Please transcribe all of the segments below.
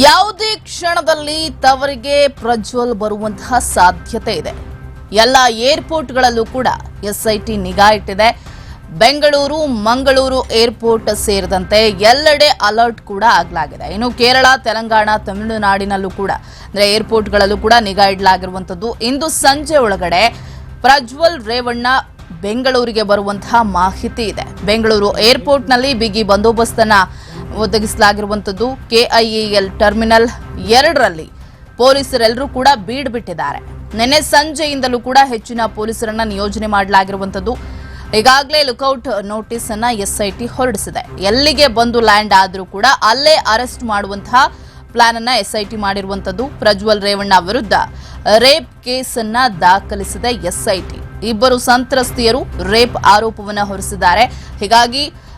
ಯಾವುದೇ ಕ್ಷಣದಲ್ಲಿ ತವರಿಗೆ ಪ್ರಜ್ವಲ್ ಬರುವಂತಹ ಸಾಧ್ಯತೆ ಇದೆ. ಎಲ್ಲ ಏರ್ಪೋರ್ಟ್ಗಳಲ್ಲೂ ಕೂಡ ಎಸ್ಐಟಿ ನಿಗಾ ಇಟ್ಟಿದೆ. ಬೆಂಗಳೂರು, ಮಂಗಳೂರು ಏರ್ಪೋರ್ಟ್ ಸೇರಿದಂತೆ ಎಲ್ಲೆಡೆ ಅಲರ್ಟ್ ಕೂಡ ಆಗಲಾಗಿದೆ. ಇನ್ನು ಕೇರಳ, ತೆಲಂಗಾಣ, ತಮಿಳುನಾಡಿನಲ್ಲೂ ಕೂಡ, ಅಂದರೆ ಏರ್ಪೋರ್ಟ್ಗಳಲ್ಲೂ ಕೂಡ ನಿಗಾ ಇಡಲಾಗಿರುವಂಥದ್ದು. ಇಂದು ಸಂಜೆ ಒಳಗಡೆ ಪ್ರಜ್ವಲ್ ರೇವಣ್ಣ ಬೆಂಗಳೂರಿಗೆ ಬರುವಂತಹ ಮಾಹಿತಿ ಇದೆ. ಬೆಂಗಳೂರು ಏರ್ಪೋರ್ಟ್ನಲ್ಲಿ ಬಿಗಿ ಬಂದೋಬಸ್ತನ್ನ ಒದಗಿಸಲಾಗಿರುವಂಥದ್ದು ಕೆಐಎಲ್ ಟರ್ಮಿನಲ್ ಎರಡರಲ್ಲಿ ಪೊಲೀಸರೆಲ್ಲರೂ ಕೂಡ ಬೀಡ್ ಬಿಟ್ಟಿದ್ದಾರೆ ನಿನ್ನೆ ಸಂಜೆಯಿಂದಲೂ ಕೂಡ ಹೆಚ್ಚಿನ ಪೊಲೀಸರನ್ನ ನಿಯೋಜನೆ ಮಾಡಲಾಗಿರುವಂಥದ್ದು ಈಗಾಗಲೇ ಲುಕೌಟ್ ನೋಟಿಸ್ ಅನ್ನ ಎಸ್ಐಟಿ ಹೊರಡಿಸಿದೆ. ಎಲ್ಲಿಗೆ ಬಂದು ಲ್ಯಾಂಡ್ ಆದರೂ ಕೂಡ ಅಲ್ಲೇ ಅರೆಸ್ಟ್ ಮಾಡುವಂತಹ ಪ್ಲಾನ್ ಅನ್ನ ಎಸ್ಐಟಿ ಮಾಡಿರುವಂಥದ್ದು ಪ್ರಜ್ವಲ್ ರೇವಣ್ಣ ವಿರುದ್ಧ ರೇಪ್ ಕೇಸ್ ಅನ್ನ ದಾಖಲಿಸಿದೆ ಎಸ್ಐಟಿ. ಇಬ್ಬರು ಸಂತ್ರಸ್ತೆಯರು ರೇಪ್ ಆರೋಪವನ್ನು ಹೊರಿಸಿದ್ದಾರೆ. ಹೀಗಾಗಿ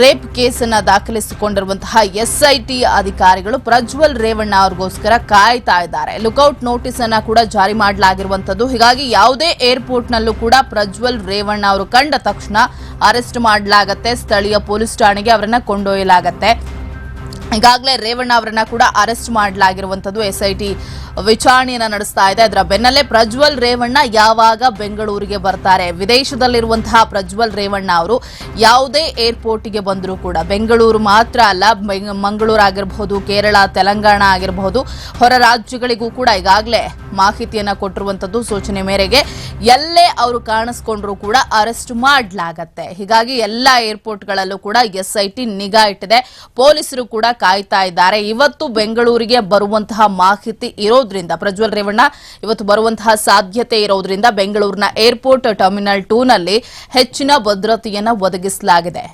Rape ಕೇಸನ್ನ ದಾಖಲಿಸಿಕೊಂಡಿರುವಂತಹ ಎಸ್ಐಟಿ ಅಧಿಕಾರಿಗಳು ಪ್ರಜ್ವಲ್ ರೇವಣ್ಣ ಅವ್ರಿಗೋಸ್ಕರ ಕಾಯ್ತಾ ಇದ್ದಾರೆ. ಲುಕೌಟ್ ನೋಟಿಸ್ ಅನ್ನ ಕೂಡ ಜಾರಿ ಮಾಡಲಾಗಿರುವಂತದ್ದು ಹೀಗಾಗಿ ಯಾವುದೇ ಏರ್ಪೋರ್ಟ್ ನಲ್ಲೂ ಕೂಡ ಪ್ರಜ್ವಲ್ ರೇವಣ್ಣ ಅವರು ಕಂಡ ತಕ್ಷಣ ಅರೆಸ್ಟ್ ಮಾಡಲಾಗತ್ತೆ. ಸ್ಥಳೀಯ ಪೊಲೀಸ್ ಠಾಣೆಗೆ ಅವರನ್ನ ಕೊಂಡೊಯ್ಯಲಾಗತ್ತೆ. ಈಗಾಗಲೇ ರೇವಣ್ಣ ಅವರನ್ನ ಕೂಡ ಅರೆಸ್ಟ್ ಮಾಡಲಾಗಿರುವಂತದ್ದು ಎಸ್ಐಟಿ ವಿಚಾರಣೆಯನ್ನ ನಡೆಸ್ತಾ ಇದೆ. ಅದರ ಬೆನ್ನಲ್ಲೇ ಪ್ರಜ್ವಲ್ ರೇವಣ್ಣ ಯಾವಾಗ ಬೆಂಗಳೂರಿಗೆ ಬರ್ತಾರೆ? ವಿದೇಶದಲ್ಲಿರುವಂತಹ ಪ್ರಜ್ವಲ್ ರೇವಣ್ಣ ಅವರು ಯಾವುದೇ ಏರ್ಪೋರ್ಟ್ಗೆ ಬಂದರೂ ಕೂಡ, ಬೆಂಗಳೂರು ಮಾತ್ರ ಅಲ್ಲ ಮಂಗಳೂರು ಆಗಿರಬಹುದು, ಕೇರಳ, ತೆಲಂಗಾಣ ಆಗಿರಬಹುದು, ಹೊರ ರಾಜ್ಯಗಳಿಗೂ ಕೂಡ ಈಗಾಗಲೇ ಮಾಹಿತಿಯನ್ನ ಕೊಟ್ಟಿರುವಂತದ್ದು ಸೂಚನೆ ಮೇರೆಗೆ ಎಲ್ಲೇ ಅವರು ಕಾಣಿಸ್ಕೊಂಡ್ರು ಕೂಡ ಅರೆಸ್ಟ್ ಮಾಡಲಾಗತ್ತೆ. ಹೀಗಾಗಿ ಎಲ್ಲ ಏರ್ಪೋರ್ಟ್ಗಳಲ್ಲೂ ಕೂಡ ಎಸ್ಐಟಿ ನಿಗಾ ಇಟ್ಟಿದೆ. ಪೊಲೀಸರು ಕೂಡ ಕಾಯ್ತಾ ಇದ್ದಾರೆ. ಇವತ್ತು ಬೆಂಗಳೂರಿಗೆ ಬರುವಂತಹ ಮಾಹಿತಿ ಇರೋದ್ರಿಂದ ಪ್ರಜ್ವಲ್ ರೇವಣ್ಣ, ಇವತ್ತು ಬರುವಂತಹ ಸಾಧ್ಯತೆ ಇರೋದ್ರಿಂದ ಬೆಂಗಳೂರಿನ ಏರ್ಪೋರ್ಟ್ ಟರ್ಮಿನಲ್ ಟೂ ನಲ್ಲಿ ಹೆಚ್ಚಿನ ಭದ್ರತೆಯನ್ನು ಒದಗಿಸಲಾಗಿದೆ.